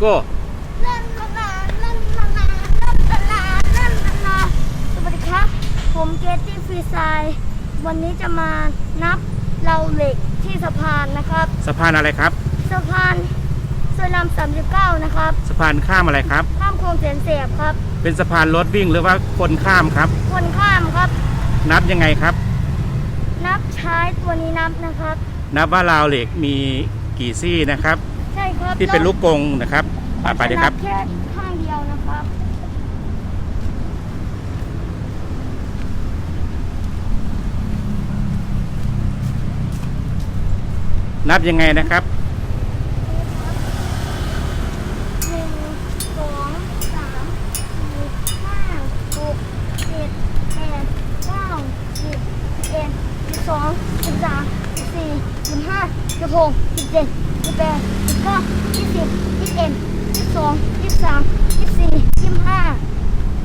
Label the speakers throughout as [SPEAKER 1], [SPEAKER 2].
[SPEAKER 1] โก้
[SPEAKER 2] ลันลาลาลันลาลาลันลาลาลันลาลาสวัสดีครับ ผมเกตตี้ฟรีไซด์วันนี้จะมานับเราเหล็กที่สะพานนะครับ
[SPEAKER 1] สะพานอะไรครับ
[SPEAKER 2] สะพานสวยลำสามสิบเก้านะครับ
[SPEAKER 1] สะพานข้ามอะไรครับ
[SPEAKER 2] ข้ามโค้งแสนเสียบครับ
[SPEAKER 1] เป็นสะพานรถวิ่งหรือว่าคนข้ามครับ
[SPEAKER 2] คนข้ามครับ
[SPEAKER 1] นับยังไงครับ
[SPEAKER 2] นับใช้ตัวนี้นับนะครับ
[SPEAKER 1] นับว่าราวเหล็กมีกี่ซี่นะครับ
[SPEAKER 2] ใช่ครับ
[SPEAKER 1] ที่เป็นลูกกรงนะครับอะไปเลยครับ
[SPEAKER 2] แค่ข้างเดียวนะครับ
[SPEAKER 1] นับยังไงนะครับ
[SPEAKER 2] หนึ่งสองสามสี่ห้าหกเจ็ดแปดเก้าสิบสิบเอ็ดสิบสองสิบสามสิบสี่สิบห้าสิบหกสิบเจ็ดสิบแปดสิบเก้ายี่สิบยี่สิบเอ็ดยี่สิบสองยี่ สิบสามยี่สิบสี่ยี่สิบห้า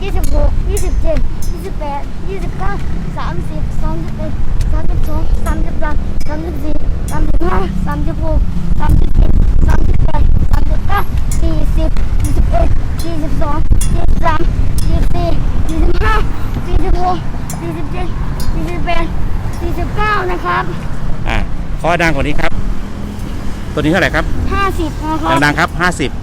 [SPEAKER 2] ยี่สิบหกยี่สิบเจ็ดยี่สิบแปดยี่สิบเก้าสามสิบสามสิบเอ็ดสามสิบสองสามสิบสามสามสิบสี่สามสิบห้าสามสิบหกสามสิบเจ็ดสามสิบแปดสามสิบเก้าสี่สิบสี่สิบเอ็ดสี่สิบสองสี่สิบสามสี่สิบสี่สี่สิบห้าสี่สิบหกสี่สิบเจ็ดสี่สิบแปดสี่สิบเก้านะครับ
[SPEAKER 1] อะข้อดังกว่านี้ครับ ตัวนี้เท่าไหร่ครับ
[SPEAKER 2] ห้าสิบนะครับ
[SPEAKER 1] ดังๆครับ50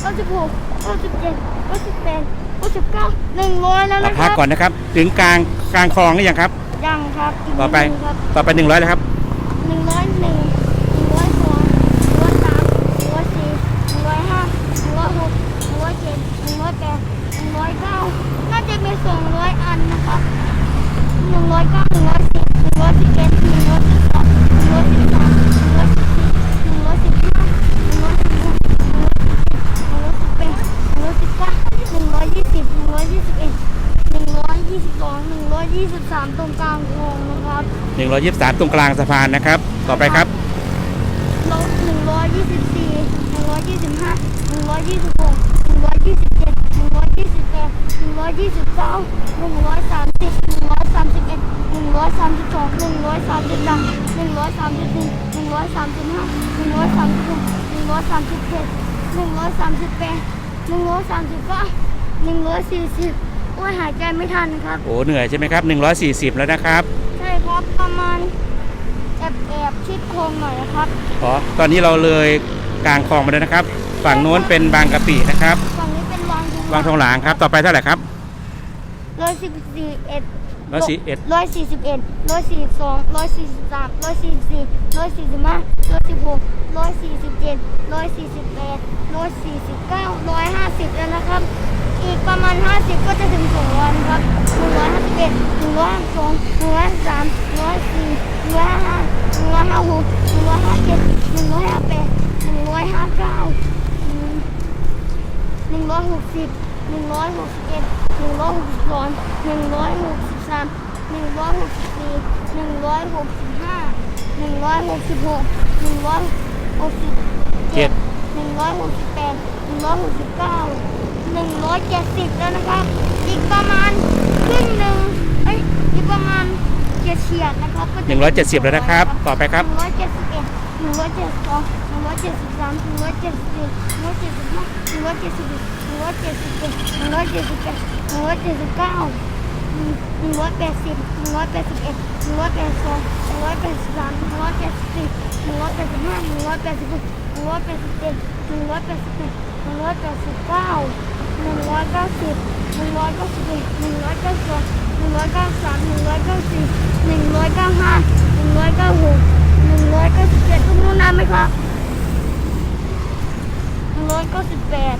[SPEAKER 2] เก้า สิบหกเก้าสิบเจ็ดเก้าสิบแปดเก้าสิบเก้าหนึ่งร้อยแล้ว
[SPEAKER 1] อะ
[SPEAKER 2] นะค
[SPEAKER 1] พั
[SPEAKER 2] รั
[SPEAKER 1] ก
[SPEAKER 2] บ
[SPEAKER 1] ก่อนนะครับ ถึงกลางกลางคลองหรือยังครับ
[SPEAKER 2] ยังครับก
[SPEAKER 1] ต่อไป
[SPEAKER 2] นิดนึงครับ
[SPEAKER 1] ต่อไป100เลยครับ
[SPEAKER 2] 123 ตรงกลางคลองนะครับ
[SPEAKER 1] 123 ตรงกลางสะพานนะครับ ต่อไปครับ
[SPEAKER 2] ลบ124 125 126 127 128 129 131 132 133 134 135 136 137 138 139 140 141 142 143 144 145 146 147 148 149 200 201 202 203 204 205 206 207 208 209 210 211 212 213 214 215 216 217 218 219 220 221 222 223 224 225 226 227 228 229 230 231 232 233 234 235 236 237 238 239 240 241 242 243 244 245 246 247 248 249 250 251 252 253 254 255 256 257 258 259 260 261 262 263 264 265 266 267 268 269 270 271 272 273 274 275 276 277 278 139 140 อยสามสิบห้าหนึ่งร้อยสามสิบหกหนึ่งร้อยสามสิบเจ็ดหนึ่งร้อยสามสิบแปดหนึ่งร้อยสามสิบเก้าหนึ่งร้อยสี่สิบโอ้ยหายใจไม่ทันครับ
[SPEAKER 1] โอ้เหนื่อยใช่ไหมครับ 140 แล้วนะครับ
[SPEAKER 2] ใช่ครับประมาณแอบแอบชิดโค้งหน่อยนะครับ
[SPEAKER 1] อ๋อตอนนี้เราเลยกลางคลองมาแล้วนะครับ ฝั่งโน้นเป็นบางกะปินะครับ
[SPEAKER 2] ฝั่งนี้เป็นวางดู
[SPEAKER 1] วังทองหลางครับ ต่อไปเท่าไหร่ครับ
[SPEAKER 2] ร้อยสิบสี่เอ็ด
[SPEAKER 1] 141
[SPEAKER 2] ร้อยสี่สิบเอ็ดร้อยสี่สิบสองร้อยสี่สิบสามร้อยสี่สิบสี่ร้อยสี่สิบห้าร้อยสิบหกร้อยสี่สิบเจ็ดร้อยสี่สิบแปดร้อยสี่สิบเก้าร้อยห้าสิบแล้วนะครับ อีกประมาณห้าสิบก็จะถึงสองร้อยนะครับหนึ่งร้อยห้าสิบเอ็ดหนึ่งร้อยห้าสิบสองหนึ่งร้อยห้าสิบสามหนึ่งร้อยสี่หนึ่งร้อยห้าห้าหนึ่งร้อยห้าหกหนึ่งร้อยห้าเจ็ดหนึ่งร้อยห้าแปดหนึ่งร้อยห้าเก้าหนึ่งร้อยหกสิบหนึ่งร้อยหกสิบเอ็ดหนึ่งร้อยหกสิบสองหนึ่ งร้อยหกสิบสามหนึ่งร้อยหกสิบสี่หนึ่งร้อยหกสิบห้าหนึ่งร้อยหกสิบหกหนึ่งร้อยหกสิบเจ็ดหนึ่งร้อยหกสิบแปดหนึ่งร้อยหกสิบเก้าหนึ่งร้อยเจ็ดสิบแล้วนะครับ อีกประมาณครึ่งหนึ่งเอ้ยอีกประมาณเจ็ดเฉียดนะครับก็จะ
[SPEAKER 1] 170แล้วนะครับต่อไปครับ
[SPEAKER 2] หนึ่งร้อยเจ็ดสิบเอ็ดหนึ่งร้อยเจ็ดสิบสองหนึ่งร้อยเจ็ดสิบสามหนึ่งร้อยเจ็ดสิบสี่หนึ่งร้อยเจ็ดสิบห้าหนึ่งร้อยเจ็ดสิบหกหนึ่งร้อยเจ็ดสิบเจ็ดหนึ่งร้อยเจ็ดสิบแปดหนึ่งร้อยเจ็ดสิบเก้าหนึ่งร้อยแปดสิบหนึ่งร้อยแปดสิบเอ็ดหนึ่งร้อยแปดสิบสองหนึ่งร้อยแปดสิบสามหนึ่งร้อยแปดสิบสี่หนึ่งร้อยแปดสิบห้าหนึ่งร้อยแปดสิบหกหนึ่งร้อยแปดสิบเจ็ดหนึ่งร้อยแปดสิบแปดหนึ่งร้อยแปดสิบเก้า หนึ่งร้อยเก้าสิบหนึ่งร้อยเก้าสิบเอ็ดหนึ่งร้อยเก้าสิบสองหนึ่งร้อยเก้าสิบสามหนึ่งร้อยเก้าสิบสี่หนึ่งร้อยเก้าห้าหนึ่งร้อยเก้าหกหนึ่งร้อยเก้าสิบเจ็ดทุกนู้นนานไหมครับหนึ่งร้อยเก้าสิบแปด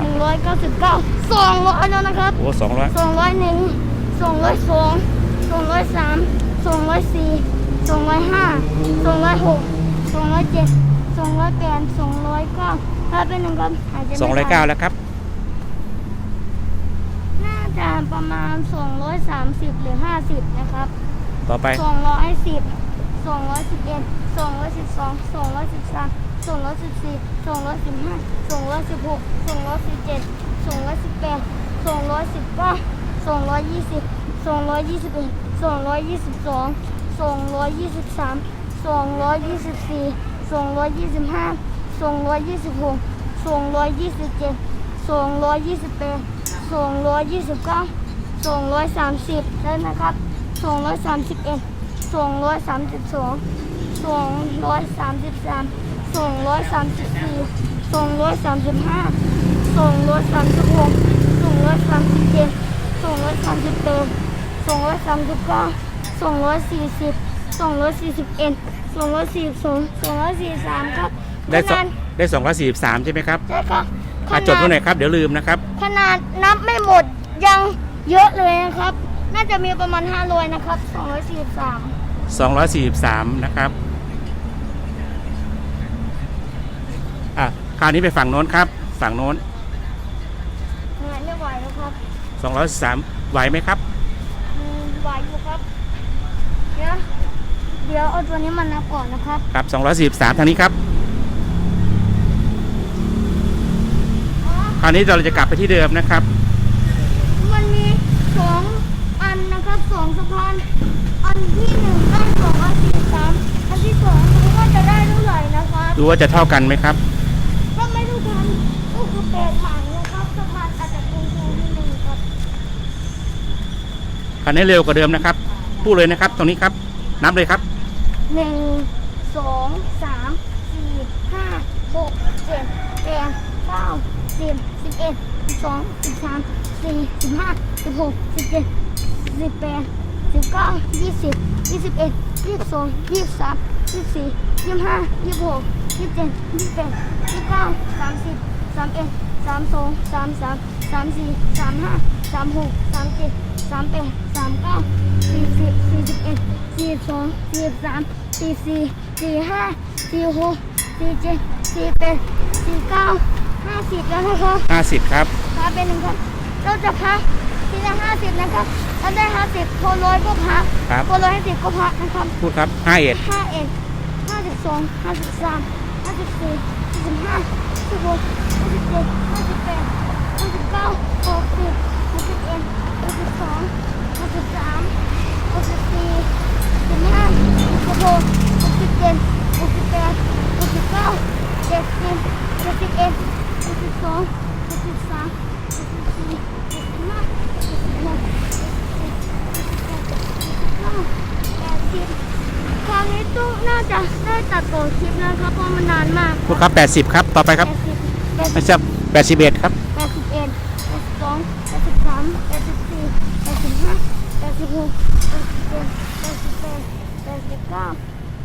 [SPEAKER 2] หนึ่งร้อยเก้าสิบเก้าสองร้อยแล้วนะครับ
[SPEAKER 1] โอ้สองร้อย
[SPEAKER 2] สองร้อยหนึ่งสองร้อยสองสองร้อยสามสองร้อยสี่สองร้อยห้าสองร้อยหกสองร้อยเจ็ดสองร้อยแปดสองร้อยเก้าถ้าเป็นหนึ่งครับหายใจไม่
[SPEAKER 1] สองร้อยเก้าแล้วครับ
[SPEAKER 2] น่าจะประมาณสองร้อยสามสิบหรือห้าสิบนะครับ
[SPEAKER 1] ต่อไป
[SPEAKER 2] สองร้อยสิบสองร้อยสิบเอ็ด สองร้อยสิบสองสองร้อยสิบสามสองร้อยสิบสี่สองร้อยสิบห้าสองร้อยสิบหกสองร้อยสิบเจ็ดสองร้อยสิบแปดสองร้อยสิบเก้าสองร้อยยี่สิบสองร้อยยี่สิบเอ็ดสองร้อยยี่สิบสองสองร้อยยี่สิบสามสองร้อยยี่สิบสี่สองร้อยยี่สิบห้าสองร้อยยี่สิบหกสองร้อยยี่สิบเจ็ดสองร้อยยี่สิบแปดสองร้อยยี่สิบเก้าสองร้อยสามสิบแล้วนะครับสองร้อยสามสิบเอ็ดสองร้อยสามสิบสองสองร้อยสามสิบสามสองร้อยสามสิบสี่สองร้อยสามสิบห้าสองร้อยสามสิบหกสองร้อยสามสิบเจ็ดสองร้อยสามสิบแปดสองร้อยสามสิบเก้าสองร้อยสี่สิบสองร้อยสี่สิบเอ็ดสองร้อยสี่สิบสองสองร้อยสี่สิบสามครับ
[SPEAKER 1] ได้ส
[SPEAKER 2] ข
[SPEAKER 1] อง
[SPEAKER 2] นาด
[SPEAKER 1] ได้สองร้อยสี่สิบสามใช่ไหมครับ
[SPEAKER 2] ใช่ครับข
[SPEAKER 1] อะ
[SPEAKER 2] นา
[SPEAKER 1] จดไว้หน่อยครับ เดี๋ยวลืมนะครับ
[SPEAKER 2] ขนาดนับไม่หมดยังเยอะเลยนะครับ น่าจะมีประมาณ500นะครับ243
[SPEAKER 1] สองร้อยสี่สิบสามนะครับ อะ คราวนี้ไปฝั่งโน้นครับ ฝั่งโน้น
[SPEAKER 2] เหนื่อยไม่ไหวแล้วครับ
[SPEAKER 1] สองร้อยสามไหวไหมครับ
[SPEAKER 2] อืมไหวอยู่ครับ เดี๋ยวเดี๋ยวเอาตัวนี้มานับก่อนนะครับ
[SPEAKER 1] ครับสองร้อยสี่สิบสามทางนี้ครับ ราวนี้เราจะกลับไปที่เดิมนะครับ
[SPEAKER 2] มันมีสองอันนะครับสองสะพาน อันที่หนึ่งได้สองอันสี่สามอันที่สองรู้ว่าจะได้เท่าไหร่นะครับ
[SPEAKER 1] ดูว่าจะเท่ากันไหมครับ
[SPEAKER 2] ถ้าไม่เท่ากันก็คือแปดใหม่นะครับสะพานอาจจะตรงๆนิดนึงครับ
[SPEAKER 1] คราวนี้เร็วกว่าเดิมนะครับพูดเลยนะครับ ตรงนี้ครับนับเลยครับ
[SPEAKER 2] หนึ่งสองสามสี่ห้าหกเจ็ดแปดเก้า สิบสิบเอ็ดสิบสองสิบสามสี่สิบห้าสิบหกสิบเจ็ดสิบแปดสิบเก้ายี่สิบยี่สิบเอ็ดยี่สิบสองยี่สิบสามยี่สิบสี่ยี่สิบห้ายี่สิบหกยี่สิบเจ็ดยี่สิบแปดยี่สิบเก้าสามสิบสามเอ็ดสามสองสามสามสามสี่สามห้าสามหกสามเจ็ดสามแปดสามเก้าสี่สิบสี่สิบเอ็ดสี่สิบสองสี่สิบสามสี่สี่สี่ห้าสี่หกสี่เจ็ดสี่แปดสี่เก้า ห้าสิบแล้วนะครับ
[SPEAKER 1] ห้าสิบครับ
[SPEAKER 2] พักเป็นหนึ่งครับเราจะพักทีละห้าสิบนะครับถ้าได้ห้าสิบพอร้อยก็พัก
[SPEAKER 1] ครับ
[SPEAKER 2] พอร้อยห้าสิบก็พักนะครับ
[SPEAKER 1] พูดครับห้าเอ็ด
[SPEAKER 2] ห้าเอ็ดห้าสิบสองห้าสิบสามห้าสิบสี่ห้าสิบห้าสิบหกห้าสิบเจ็ดห้าสิบแปดห้าสิบเก้าหกสิบหกสิบเอ็ดหกสิบสองหกสิบสามหกสิบสี่สิบห้าหกสิบหกหกสิบเจ็ดหกสิบแปดหกสิบเก้าเจ็ดสิบเจ็ดสิบเอ็ด เจ็ดสิบสองหกสิบสามหกสิบสี่หกสิบห้าหกสิบหกหกสิบเจ็ดหกสิบเก้าแปดสิบคราวนี้ตู้น่าจะได้ตัดต่อคลิปนะครับเพราะมันนานมาก
[SPEAKER 1] พูดครับแปดสิบครับ ต่อไปครับ
[SPEAKER 2] แปด
[SPEAKER 1] ไม่ใช่แปดสิบเอ็ดครับ
[SPEAKER 2] แปดสิบเอ็ดแปดสิบสองแปดสิบสามแปดสิบสี่แปดสิบห้าแปดสิบหกแปดสิบเจ็ดแปดสิบแปดแปดสิบเก้า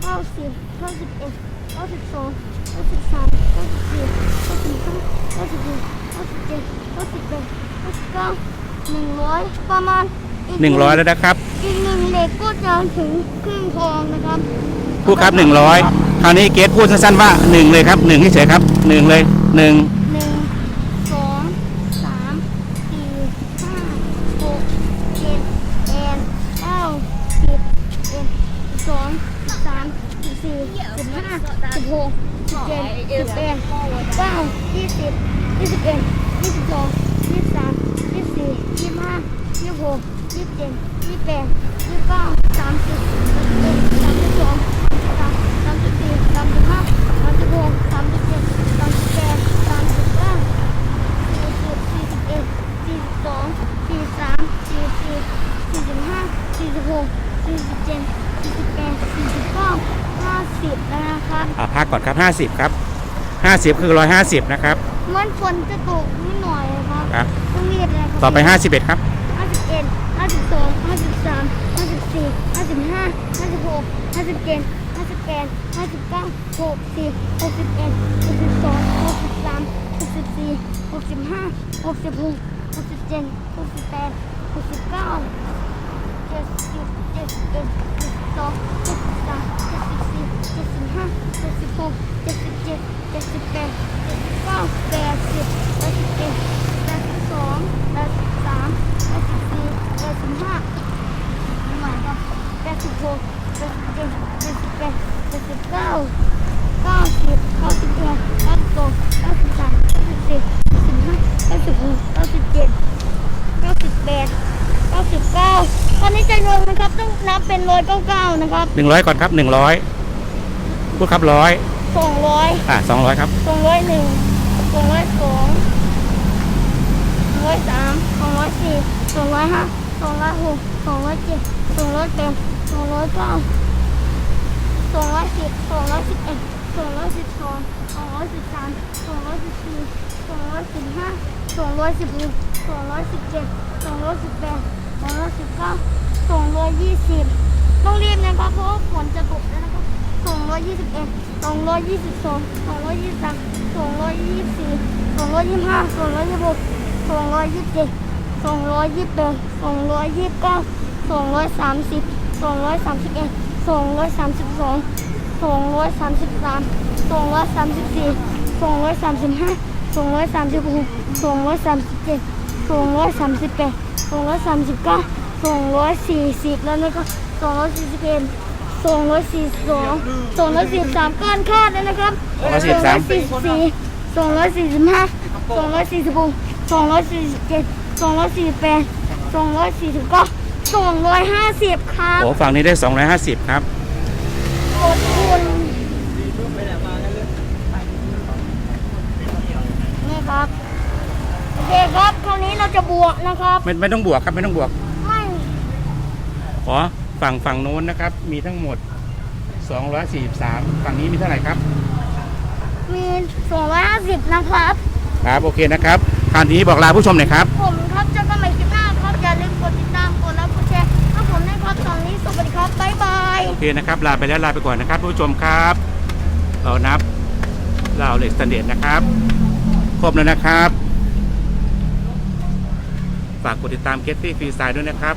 [SPEAKER 2] เก้าสิบเก้าสิบเอ็ดเก้าสิบสอง เก้าสิบสามเก้าสิบสี่เก้าสิบห้าเก้าสิบหกเก้าสิบเจ็ดเก้าสิบแปดเก้าสิบเก้าหนึ่งร้อยประมาณก
[SPEAKER 1] หนึ่งร้อยแล้วนะครับ
[SPEAKER 2] อีกหนึ่งเหล็กก็จะถึงครึ่งทองนะครับ
[SPEAKER 1] พูดครับหนึ่งร้อยคราวนี้เกตพูดสั้นๆว่าหนึ่งเลยครับหนึ่งเฉยๆครับหนึ่งเลยหนึ่ง
[SPEAKER 2] หนึ่งสองสามสี่ห้าหกเจ็ดแปดเก้าสิบเอ็ดสิบสอง สี่สิบห้าสิบหกสิบเจ็ดสิบแปดเก้ายี่สิบยี่สิบเอ็ดยี่สิบสองยี่สิบสามยี่สิบสี่ยี่สิบห้ายี่สิบหกยี่สิบเจ็ดยี่สิบแปดยี่สิบเก้าสามสิบสามสิบเอ็ดสามสิบสองสามสามสิบสี่สามสิบห้าสามสิบหกสามสิบเจ็ดสามสิบแปดสามสิบเก้า สี่สิบสี่สิบเอ็ดสี่สิบสองสี่สิบสามสี่สิบสี่สี่สิบห้าสี่สิบหกสี่สิบเจ็ดสี่สิบแปดสี่สิบเก้าห้าสิบแล้วนะครับ
[SPEAKER 1] อ่าพั กก่อนครับห้าสิบครับห้าสิบคือร้อยห้าสิบนะครับ
[SPEAKER 2] มันฝนจะตกนิดหน่อยนะครับ
[SPEAKER 1] ครับ
[SPEAKER 2] ต้องรีบเลยครับ
[SPEAKER 1] ต่อไปห้าสิบเอ็ดครับ
[SPEAKER 2] ห้าสิบเอ็ดห้าสิบสองห้าสิบสามห้า สิบสี่ห้าสิบห้าห้าสิบหกห้าสิบเจ็ดห้าสิดห้าสิบเก้าหกสิบหกสิบเอ็ดหกสิบสองหกสิบสามหกสิบสี่หกสิบห้าหกสิบหกหกสิบเจ็ดหกสิบแปดหกสิบเก้าเจ็ดสิบเจ็ดสิบเอ็ดเจ็ดสิบสองเจ็ดสิบสามเจ็ดสิบสี่เจ็ดสิบห้าเจ็ดสิบหกเจ็ดสิบเจ็ดเจ็ดสิบแปดเจ็ดสิบเก้าแปดสิบแปดสิบเอ็ด
[SPEAKER 1] หนึ่งร้อยก่อนครับหนึ่งร้อยพูดครับร้อย
[SPEAKER 2] สองร้อย
[SPEAKER 1] อ่าสองร้อยครับ
[SPEAKER 2] สองร้อยหนึ่งสองร้อยสองสองร้อยสามสองร้อยสี่สองร้อยห้าสองร้อยหกสองร้อยเจ็ดสองร้อยแปดสองร้อยเก้าสองร้อยสิบสองร้อยสิบเอ็ดสองร้อยสิบสองสองร้อยสิบสามสองร้อยสิบสี่สองร้อยสิบห้าสองร้อยสิบหกสองร้อยสิบเจ็ดสองร้อยสิบแปดสองร้อยสิบเก้าสองร้อยยี่สิบ ต้องรีบนะครับเพราะว่าฝนจะตกแล้วนะครับสองร้อยยี่สิบเอ็ดสองร้อยยี่สิบสองสองร้อยยี่สิบสามสองร้อยยี่สิบสี่สองร้อยยี่สิบห้าสองร้อยยี่สิบหกสองร้อยยี่สิบเจ็ดสองร้อยยี่สิบแปดสองร้อยยี่สิบเก้าสองร้อยสามสิบสองร้อยสามสิบเอ็ดสองร้อยสาม สิบสองสองร้อยสามสิบสามสองร้อยสามสิบสี่สองร้อยสามสิบห้าสองร้อยสามสิบหกสองร้อยสามสิบเจ็ดสองร้อยสามสิบแปดสองร้อยสามสิบเก้าสองร้อยสี่สิบแล้วนะครับสองร้อยสี่สิบเอ็ดสองร้อยสี่สิบสองสองร้อยสี่สิบสามก้อนคาดแล้วนะครับสองร้อยสี่สิบสี่สองร้อยสี่สิบห้าสองร้อยสี่สิบหกสองร้อยสี่สิบเจ็ดสองร้อยสี่สิบแปดสองร้อยสี่สิบเก้าสองร้อยห้าสิบครับ
[SPEAKER 1] โอ้ฝั่งนี้ได้สองร้อยห้าสิบครับ
[SPEAKER 2] ขอบคุณนี่ครับโอเคครับคราวนี้เราจะบวกนะครับ
[SPEAKER 1] ไม่ไม่ต้องบวกครับไม่ต้องบวก
[SPEAKER 2] ไม่
[SPEAKER 1] ขอ ฝั่งฝั่งโน้นนะครับ มีทั้งหมด 243 ฝั่งนี้มีเท่าไหร่ครับ
[SPEAKER 2] มี250นะครับ
[SPEAKER 1] ครับ โอเคนะครับคราวนี้บอกลาผู้ชมหน่อยครับ
[SPEAKER 2] ผมครับเจอกันใหม่คลิปหน้าครับอย่าลืมกดติดตามกดไลค์กดแชร์ถ้าผมได้ครับตอนนี้สวัสดีครับบ๊ายบาย
[SPEAKER 1] โอเคนะครับ ลาไปแล้วลาไปก่อนนะครับผู้ชมครับ เรานับเราเหล็กสแตนเดร์ดนะครับ ครบแล้วนะครับ ฝากกดติดตามเกตตี้ฟรีสไตล์ด้วยนะครับ